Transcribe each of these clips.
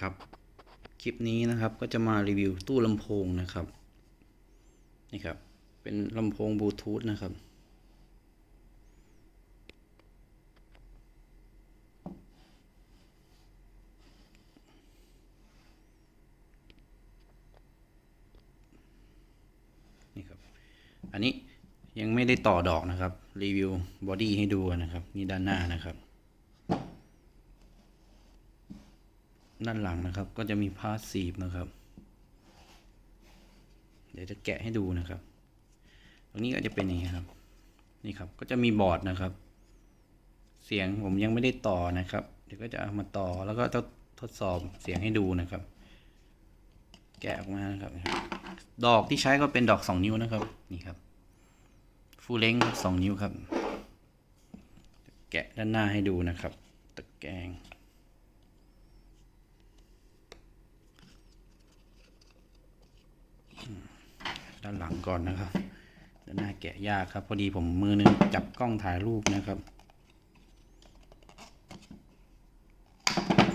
ครับ คลิปนี้นะครับก็จะมารีวิวตู้ลำโพงนะครับ นี่ครับ เป็นลำโพงบลูทูธนะครับ นี่ครับ อันนี้ยังไม่ได้ต่อดอกนะครับ รีวิวบอดี้ให้ดูนะครับ นี่ด้านหน้านะครับ ด้านหลังนะครับ ก็จะมีพาสซีฟนะครับ เดี๋ยวจะแกะให้ดูนะครับ ตรงนี้ก็จะเป็นอย่างนี้ครับ นี่ครับ ก็จะมีบอร์ดนะครับ เสียงผมยังไม่ได้ต่อนะครับ เดี๋ยวก็จะเอามาต่อแล้วก็จะทดสอบเสียงให้ดูนะครับ แกะออกมานะครับ ดอกที่ใช้ก็เป็นดอกสองนิ้วนะครับ นี่ครับ ฟูลเล้งสองนิ้วครับ แกะด้านหน้าให้ดูนะครับ ตะแกรง ด้านหลังก่อนนะครับด้านหน้าแกะยากครับ พอดีผมมือนึงจับกล้องถ่ายรูปนะครับ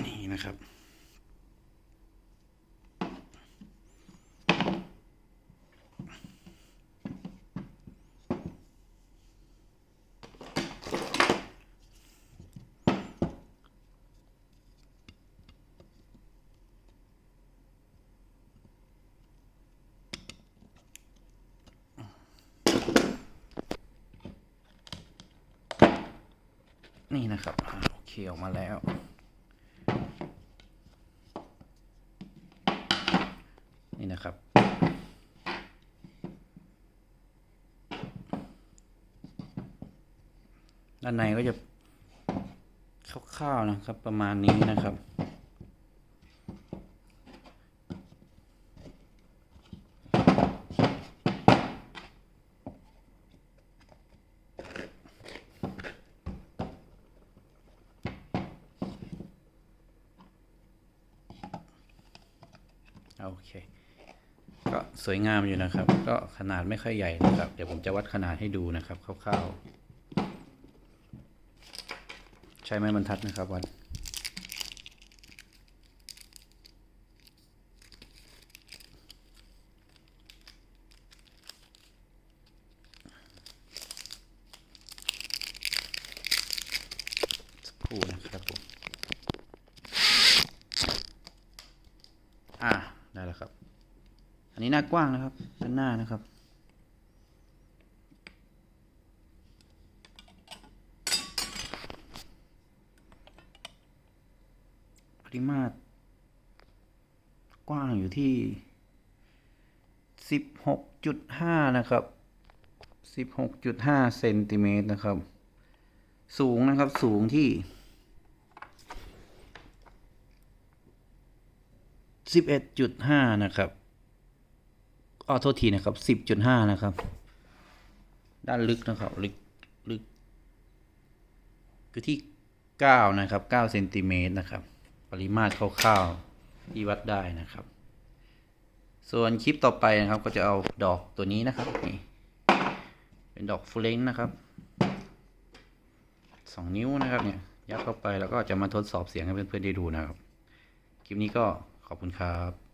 นี่นะครับ นี่นะครับโอเคออกมาแล้ว นี่นะครับด้านในก็จะคร่าวๆนะครับประมาณนี้นะครับ โอเค ก็สวยงามอยู่นะครับ ก็ขนาดไม่ค่อยใหญ่นะครับ เดี๋ยวผมจะวัดขนาดให้ดูนะครับคร่าวๆ ใช้ไม้บรรทัดนะครับวัดคู่นะครับผม อ่า แล้วครับ อันนี้หน้ากว้างนะครับด้านหน้านะครับ ปริมาตร กว้างอยู่ที่สิบหกจุดห้านะครับสิบหกจุดห้าเซนติเมตรนะครับ สูงนะครับสูงที่ สิบเอ็ดจุดห้านะครับอ้อโทษทีนะครับสิบจุดห้านะครับ ด้านลึกนะครับ ลึกลึกอยู่ที่เก้านะครับเก้าเซนติเมตรนะครับ ปริมาตรคร่าวๆที่วัดได้นะครับ ส่วนคลิปต่อไปนะครับ ก็จะเอาดอกตัวนี้นะครับนี่เป็นดอกฟูเลนนะครับสองนิ้วนะครับเนี่ยยัดเข้าไปแล้วก็จะมาทดสอบเสียงให้เพื่อนๆได้ดูนะครับ คลิปนี้ก็ ขอบคุณครับ